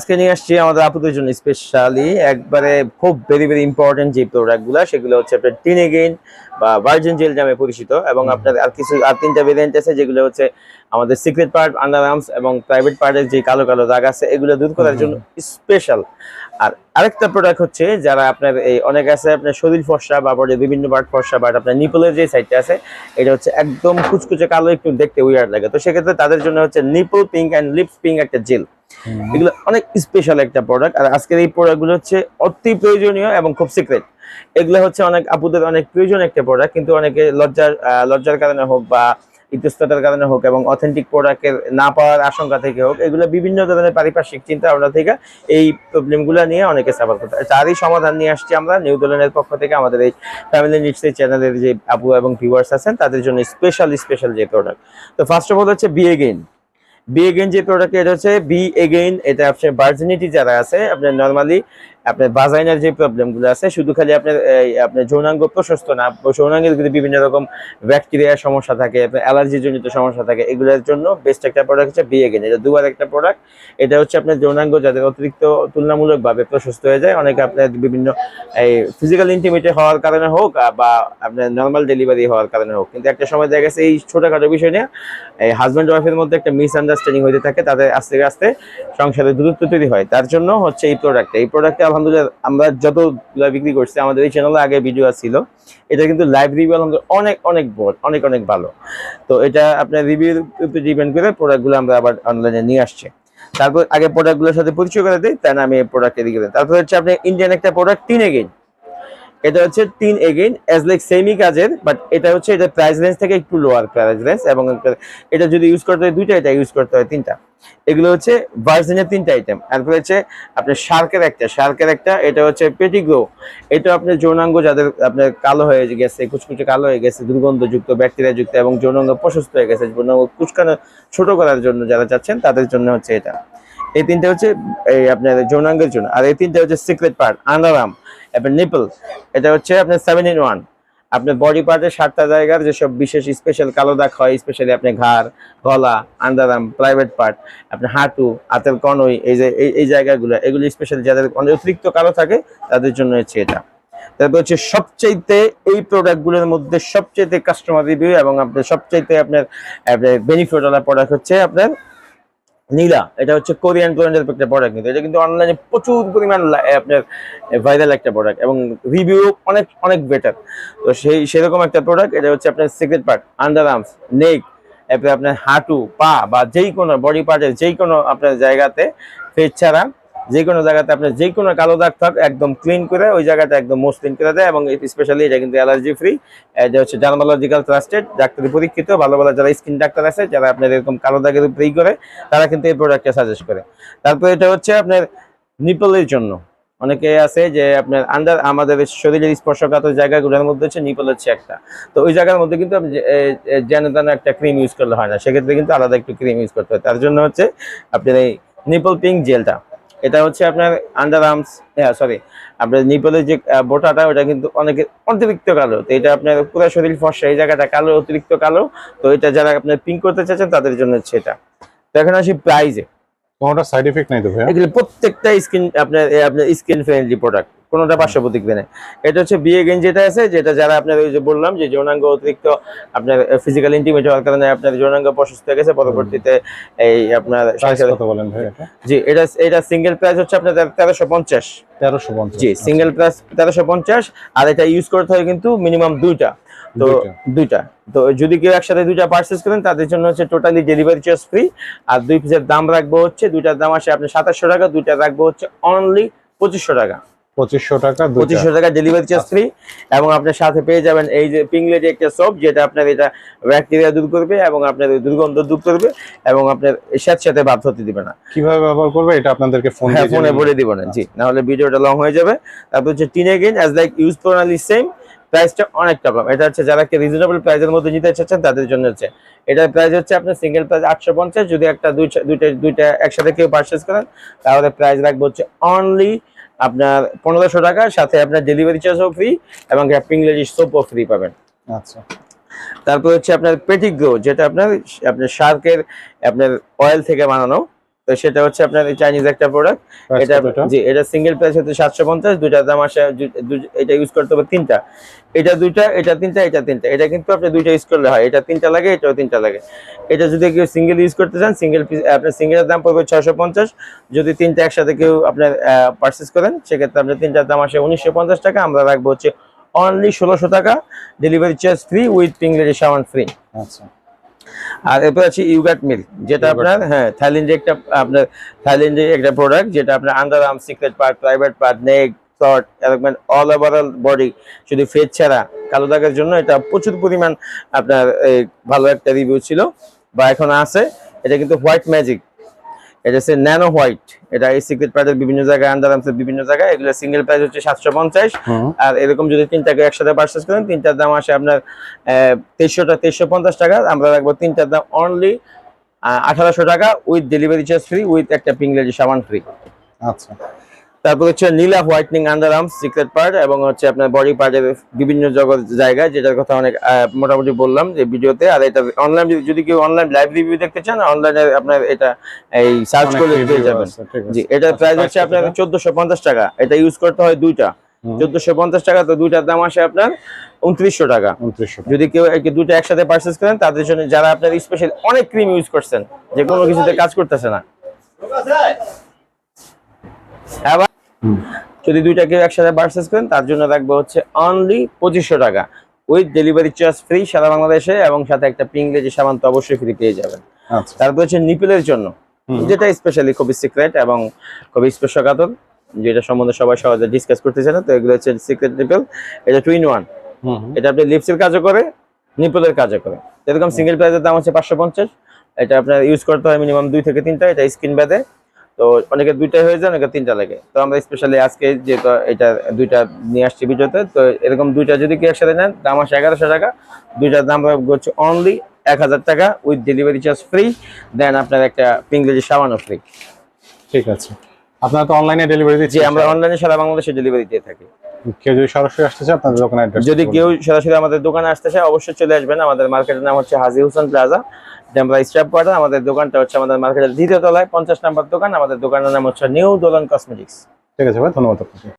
আজকে নিয়ে আসছি আমাদের আপুদের জন্য স্পেশালি একবারে খুব ভেরি ভেরি ইম্পর্টেন্ট যে প্রোডাক্টগুলা সেগুলো হচ্ছে আপনার টিনেগেইন বা ভার্জিন জেল নামে পরিচিত এবং আপনার আর কিছু আর তিনটা ভেরিয়েন্ট আছে যেগুলো হচ্ছে আমাদের সিক্রেট পার্ট আন্ডার আর্মস এবং প্রাইভেট পার্টের যে কালো কালো দাগ আছে এগুলো দূর করার জন্য স্পেশাল আর আরেকটা প্রোডাক্ট হচ্ছে যারা আপনার এই অনেক আছে আপনার শরীর ফর্সা বা বডি বিভিন্ন পার্ট ফর্সা বাট আপনার নিপলের যে সাইডটা আছে এটা হচ্ছে একদম কুচকুচে কালো একটু দেখতে উইয়ার্ড লাগে। তো সেক্ষেত্রে তাদের জন্য হচ্ছে nipple pink and lips pink একটা জেল এগুলো অনেক স্পেশাল একটা প্রোডাক্ট আর আজকের এই প্রোডাক্টগুলো হচ্ছে অতি প্রয়োজনীয় এবং খুব সিক্রেট এগুলো হচ্ছে অনেক আপুদের অনেক প্রয়োজন একটা প্রোডাক্ট কিন্তু অনেকে লজ্জার লজ্জার কারণে হোক বা ইতস্ততার কারণে হোক এবং অথেন্টিক প্রোডাক্টের না পাওয়ার আশঙ্কা থেকে হোক, এগুলো বিভিন্ন ধরনের পারিপার্শ্বিক চিন্তা ভাবনা থেকে এই প্রবলেমগুলো নিয়ে অনেকে সাফার করতে তারই সমাধান নিয়ে আসছি আমরা নিউ দোলনের পক্ষ থেকে আমাদের এই ফ্যামিলি নিডস চ্যানেলের যে আপু এবং ভিউয়ার্স আছেন, তাদের জন্য স্পেশাল স্পেশাল যে প্রোডাক্ট তো ফার্স্ট অফ অল হচ্ছে বি এগেইন বি এগেইন যে প্রোডাক্ট এটা হচ্ছে বি এগেইন এটা আপনার ভার্জিনিটি যারা আছে, আপনার নর্মালি আপনার বাজাইনার যে প্রবলেমগুলো আছে, শুধু খালি আপনার আপনার যৌনাঙ্গ প্রশস্ত না, যৌনাঙ্গের কিন্তু বিভিন্ন রকম ব্যাকটেরিয়ার সমস্যা থাকে, আপনার অ্যালার্জি জনিত সমস্যা থাকে, এগুলোর জন্য বেস্ট একটা প্রোডাক্ট হচ্ছে বি এগেইন এটা দুবার একটা প্রোডাক্ট এটা হচ্ছে আপনার যৌনাঙ্গ যাদের অতিরিক্ত তুলনামূলকভাবে প্রশস্ত হয়ে যায়, অনেকে আপনার বিভিন্ন, এই ফিজিক্যাল ইন্টিমেটে হওয়ার কারণে হোক বা আপনার নর্মাল ডেলিভারি হওয়ার কারণে হোক। কিন্তু একটা সময় দেখা গেছে এই ছোটখাটো বিষয় নিয়ে, এই হাজব্যান্ড ওয়াইফের মধ্যে একটা মিসআন্ডারস্ট্যান্ডিং হতে থাকে, তাদের আস্তে আস্তে সংসারে দূরত্ব তৈরি হয়। তার জন্য হচ্ছে এই প্রোডাক্ট এই প্রোডাক্টে আলহামদুলিল্লাহ, আমরা যত বিক্রি করছি, আমাদের এই চ্যানেলে আগে ভিডিও ছিল। এটা কিন্তু লাইভ রিভিউ আলহামদুলিল্লাহ অনেক অনেক বড়, অনেক অনেক ভালো। তো এটা আপনার রিভিউর উপর ডিপেন্ড করে প্রোডাক্টগুলো আমরা আবার অনলাইনে নিয়ে আসছি। তারপর আগে প্রোডাক্টগুলোর সাথে পরিচয় করে দিই তাই না আমি প্রোডাক্ট এদিকে। তারপর হচ্ছে আপনি ইন্ডিয়ান একটা প্রোডাক্ট টিনে এগেইন এটা হচ্ছে তিন এগেইন অ্যাজ লাইক সেমি কাজের বাট এটা হচ্ছে এটা প্রাইস রেঞ্জ থেকে একটু লোয়ার প্রাইস রেঞ্জ এবং এটা যদি ইউজ করতে হয় দুইটা এটা ইউজ করতে হয় তিনটা। এগুলো হচ্ছে ভার্জিনের তিনটা আইটেম তারপরে হচ্ছে আপনার শার্কের একটা। শার্কের একটা, এটা হচ্ছে পেটিগ্রো এটা আপনার যৌনাঙ্গ যাদের আপনার কালো হয়ে গেছে কুচকুচে কালো হয়ে গেছে, দুর্গন্ধযুক্ত ব্যাকটেরিয়া যুক্ত, এবং যৌনাঙ্গ প্রশস্ত হয়ে গেছে, যৌনাঙ্গ কুচকানো ছোট করার জন্য যারা চাচ্ছেন তাদের জন্য হচ্ছে এটা। এই তিনটা হচ্ছে, এই আপনার যৌনাঙ্গের জন্য। আর এই তিনটা হচ্ছে সিক্রেট পার্ট আন্ডারআর্ম আপনার নিপল এটা হচ্ছে আপনার সেভেন ইন ওয়ান আপনার বডি পার্টের সাতটা জায়গার যেসব বিশেষ স্পেশাল কালো দাগ হয় স্পেশালি আপনার ঘাড়, গলা আন্ডারআর্ম প্রাইভেট পার্ট আপনার হাঁটু, হাতের কনই, এই যে, এই- জায়গাগুলো, এগুলো স্পেশালি যাদের অনেক অতিরিক্ত কালো থাকে, তাদের জন্য হচ্ছে এটা। তারপর হচ্ছে সবচাইতে এই প্রোডাক্টগুলোর মধ্যে সবচাইতে কাস্টমার রিভিউ এবং আপনার সবচাইতে আপনার বেনিফিট ওয়ালা প্রোডাক্ট হচ্ছে আপনার নীলা, এটা হচ্ছে কোরিয়ান ব্র্যান্ডের একটা প্রোডাক্ট কিন্তু, এটা কিন্তু অনলাইনে প্রচুর পরিমাণ আপনার ভাইরাল একটা প্রোডাক্ট এবং রিভিউ অনেক অনেক বেটার তো সেই, সেরকম একটা প্রোডাক্ট এটা হচ্ছে আপনার secret part under arms neck এরপরে আপনার হাঁটু, পা বা যেই কোনো বডি পার্টের যেই কোনো আপনার জায়গাতে ফেস ছাড়া যে কোনো জায়গাতে আপনার যে কোনো কালো দাগ থাক, একদম ক্লিন করে ওই জায়গাটা একদম মসৃণ করে দেয় এবং স্পেশালি এটা কিন্তু অ্যালার্জি ফ্রি এটা হচ্ছে জার্মালজিক্যাল ট্রাস্টেড ডাক্তারি পরীক্ষিত, ভালো ভালো যারা স্কিন ডাক্তার আছে, যারা আপনার এরকম কালো দাগের উপরে করে, তারা কিন্তু এই প্রোডাক্টটা সাজেস্ট করে। তারপর এটা হচ্ছে আপনার নিপলের জন্য। অনেকে আছে যে আপনার আন্ডার আমাদের শরীরের স্পর্শকাতর জায়গাগুলোর মধ্যে হচ্ছে নিপল হচ্ছে একটা। তো ওই জায়গার মধ্যে কিন্তু আপনি যেন তেন একটা ক্রিম ইউজ করলে হয় না। সেক্ষেত্রে কিন্তু আলাদা একটু ক্রিম ইউজ করতে হয়। তার জন্য হচ্ছে আপনার এই নিপল পিঙ্ক জেলটা এটা হচ্ছে আপনার আন্ডার আর্মস হ্যাঁ সরি আপনার নিপলের যে বোটাটা ওটা কিন্তু অনেকে অতিরিক্ত কালো। তো এটা আপনার পুরো শরীর ফর্সা এই জায়গাটা কালো অতিরিক্ত কালো। তো এটা যারা আপনার পিঙ্ক করতে চাচ্ছেন তাদের জন্য হচ্ছে এটা। তো এখন আসি প্রাইজে কোনোটা সাইড এফেক্ট নাই তো ভাই এগুলো প্রত্যেকটা স্কিন আপনার আপনার স্কিন ফ্রেন্ডলি প্রোডাক্ট কোনোটা পার্শ্ব প্রতিক্রিয়া নেই। এটা হচ্ছে বিয়ে গেঞ্জ যেটা আছে যেটা যারা আপনার ওই যে বললাম যে যৌনাঙ্গ অতিরিক্ত আপনার ফিজিক্যাল ইন্টিমেট হওয়ার কারণে আপনার যৌনাঙ্গ প্রশস্ত হয়ে গেছে পরবর্তীতে এই আপনার জি এটা এটা সিঙ্গেল প্রাইস হচ্ছে আপনার তেরোশো পঞ্চাশ। তেরোশো পঞ্চাশ জি সিঙ্গেল প্রাইস তেরোশো পঞ্চাশ আর এটা ইউজ করতে হয় কিন্তু মিনিমাম দুইটা। তো দুইটা। দুইটা। তো যদি কেউ একসাথে দুইটা পার্চেস করেন তাদের জন্য হচ্ছে টোটালি ডেলিভারি চার্জ ফ্রি আর দুই পিসের দাম রাখব হচ্ছে দুইটার দাম আসে আপনি সাতাশশো টাকা দুইটা রাখব হচ্ছে অনলি পঁচিশশো টাকা। পঁচিশশো টাকা পঁচিশশো টাকা ডেলিভারি চার্জ ফ্রি এবং আপনার সাথে পেয়ে যাবেন এই যে একটা যেটা আপনার এটা ব্যাকটেরিয়া দূর করবে এবং আপনার দুর্গন্ধ দূর করবে এবং আপনার সাথে হতে দিবে না। কীভাবে ব্যবহার করবে এটা আপনাদেরকে ফোন হ্যাঁ ফোনে বলে দিব। না জি। না হলে ভিডিওটা লং হয়ে যাবে। তারপর হচ্ছে টিন অ্যাজ লাইক ইউজ প্রণালী সেম প্রাইসটা অনেকটা কম এটা হচ্ছে যারা রিজনেবল প্রাইসের মধ্যে নিতে চাচ্ছেন তাদের জন্য হচ্ছে। এটার প্রাইস হচ্ছে আপনার সিঙ্গেল প্রাইস আটশো পঞ্চাশ। যদি একটা দুইটা দুইটা দুইটা একসাথে কেউ পারচেস করেন তাহলে প্রাইস রাখব হচ্ছে অনলি আপনার পনেরোশো টাকা সাথে আপনার ডেলিভারি চার্জও ফ্রি এবং পিংলেজি সোপও ফ্রি পাবেন। আচ্ছা। তারপর হচ্ছে আপনার পেটিগ্রো যেটা আপনার আপনার শার্কের আপনার অয়েল থেকে বানানো। তো সেটা হচ্ছে আপনার চাইনিজ একটা প্রোডাক্ট এটা জি এটা সিঙ্গেল প্রাইস হচ্ছে সাতশো পঞ্চাশ দুইটার দাম আসে এটা ইউজ করতে হবে তিনটা। এটা দুইটা এটা তিনটা এটা তিনটা। এটা কিন্তু আপনি দুইটা ইউজ করলে হয়। এটা তিনটা লাগে এটাও তিনটা লাগে। এটা যদি কেউ সিঙ্গেল ইউজ করতে চান সিঙ্গেল পিস আপনার সিঙ্গেলের দাম পড়বে ছয়শো পঞ্চাশ। যদি তিনটা একসাথে কেউ আপনার পারচেস করেন সেক্ষেত্রে আপনার তিনটার দাম আসে উনিশশো পঞ্চাশ টাকা। আমরা রাখব হচ্ছে অনলি ষোলোশো টাকা। ডেলিভারি চার্জ ফ্রি উইথ পিংলেরি সামান ফ্রি আচ্ছা। আর এরপর আছে ইউগাট মিল্ক যেটা আপনার হ্যাঁ থাইল্যান্ডের একটা আপনার থাইল্যান্ডের একটা প্রোডাক্ট যেটা আপনার under arm secret part private part neck thought এরকম অল ওভারঅল বডি শুধু ফেস ছাড়া। কালো দাগের জন্য এটা প্রচুর পরিমাণ আপনার ভালো একটা রিভিউ ছিল। বা এখন আছে এটা কিন্তু হোয়াইট ম্যাজিক এটা হচ্ছে ন্যানো হোয়াইট। এটা এই সিক্রেট প্রাইজের বিভিন্ন জায়গায় আন্ডার আর্মসের বিভিন্ন জায়গায়। এগুলো সিঙ্গেল প্রাইস হচ্ছে সাতশো পঞ্চাশ। আর এরকম যদি তিনটাকে একসাথে পারচেস করেন তিনটার দাম আসে আপনার তেইশশোটা তেইশশো পঞ্চাশ টাকা। আমরা রাখব তিনটার দাম অনলি আঠারোশো টাকা with delivery charge free with একটা পিংলেজি সামান ফ্রি আচ্ছা। তারপর হচ্ছে Nila whitening under arms secret part এবং হচ্ছে আপনার বডি পার্টের বিভিন্ন জগৎ জায়গায় যেটার কথা অনেক মোটামুটি বললাম যে ভিডিওতে আর এটা অনলাইন যদি কেউ অনলাইন লাইভ রিভিউ দেখতে চান অনলাইনে আপনার এটা এই সার্চ করলে পেয়ে যাবেন। জি এটার আচ্ছা, প্রাইস হচ্ছে আপনার এটা? চোদ্দশো পঞ্চাশ টাকা এটা ইউজ করতে হয় দুইটা। চোদ্দশো পঞ্চাশ টাকা তো দুইটার দাম আসে আপনার উনত্রিশশো টাকা। যদি কেউ দুটো একসাথে পারচেস করেন তাদের জন্য যারা আপনার স্পেশাল অনেক ক্রিম ইউজ করছেন যে কোনো কিছুতে কাজ করতেছে না হুম। যদি দুইটা কেউ একসাথে পারচেস করেন তার জন্য রাখব হচ্ছে অনলি পঁচিশশো টাকা উইথ ডেলিভারি চার্জ ফ্রি সারা বাংলাদেশে এবং সাথে একটা পিংলেজি সামান তো অবশ্যই ফ্রি পেয়ে যাবেন। আচ্ছা। তারপর হচ্ছে নিপেলের জন্য। যেটা স্পেশালি খুবই সিক্রেট এবং খুবই স্পর্শকাতর যেটা সম্বন্ধে সবাই সহজে ডিসকাস করতেছে না তো এগুলো হচ্ছে সিক্রেট নিপেল এটা টুইন ওয়ান। এটা আপনি লিপসের কাজও করে নিপলের কাজও করে। এরকম সিঙ্গেল প্রাইজের দাম হচ্ছে পাঁচশো পঞ্চাশ। এটা আপনার ইউজ করতে হয় মিনিমাম দুই থেকে তিনটা এটা স্কিন বাদে তো অনেকে দুইটা হয়ে যায় অনেকে তিনটা লাগে। তো আমরা স্পেশালি আজকে যেহেতু এটা দুইটা নিয়ে আসছি ভিডিওতে তো এরকম দুইটা যদি কি একসাথে নেন দাম আসে এগারোশো টাকা। দুইটার দাম হচ্ছে অনলি এক হাজার টাকা with delivery charge free then আপনার একটা পিংরেজি সাবানও ফ্রি ঠিক আছে। আপনারা তো অনলাইনে ডেলিভারি দিচ্ছি আমরা অনলাইনে সারা বাংলাদেশে ডেলিভারি দিয়ে থাকি। কেউ যদি সরাসরি আসতে চায় আপনাদের দোকানে যদি কেউ সরাসরি আমাদের দোকানে আসতে চায় অবশ্যই চলে আসবেন। আমাদের মার্কেটের নাম হচ্ছে Haji Hossain plaza Demra staff quarter. আমাদের দোকানটা হচ্ছে আমাদের মার্কেটের দ্বিতীয় তলায় পঞ্চাশ নাম্বার দোকান। আমাদের দোকানের নাম হচ্ছে নিউ দোলন কসমেটিক্স। ঠিক আছে ভাই ধন্যবাদ আপনাকে।